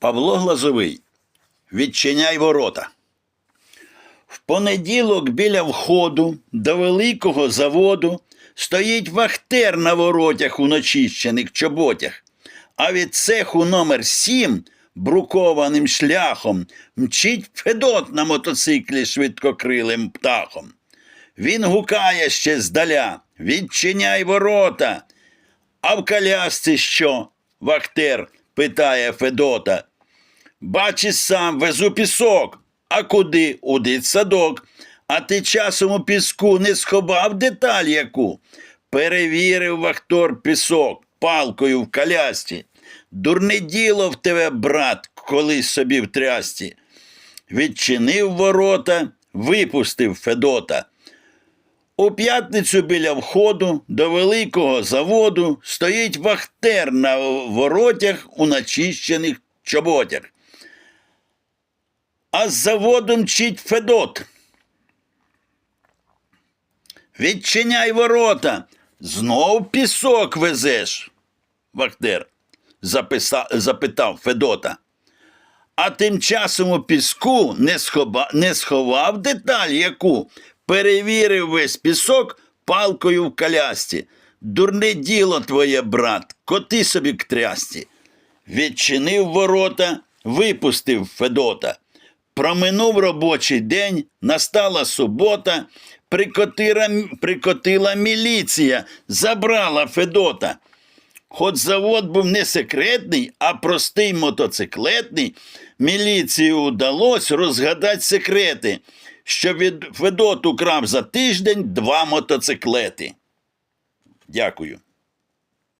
Павло Глазовий. Відчиняй ворота. В понеділок біля входу до великого заводу стоїть вахтер на воротях у начищених чоботях, а від цеху номер 7 брукованим шляхом мчить Федот на мотоциклі швидкокрилим птахом. Він гукає ще здаля Відчиняй ворота. А в колясці що? Вахтер питає Федота. Бачиш сам, везу пісок. А куди? У дитсадок. А ти часом у піску не сховав деталь яку? Перевірив вахтор пісок палкою в колясці. Дурне діло в тебе, брат, колись собі в трясці. Відчинив ворота, випустив Федота. У п'ятницю біля входу до великого заводу стоїть вахтер на воротях у начищених чоботях. А з заводу мчить Федот. Відчиняй ворота, знов пісок везеш. Вахтер запитав Федота. А тим часом у піску не, схоба, не сховав деталь яку, перевірив весь пісок палкою в колясці. Дурне діло твоє, брат, коти собі к трясці. Відчинив ворота, випустив Федота. Проминув робочий день, настала субота, прикотила, прикотила міліція, забрала Федота. Хоч завод був не секретний, а простий мотоциклетний, міліції удалось розгадати секрети, що від Федот украв за тиждень два мотоциклети. Дякую.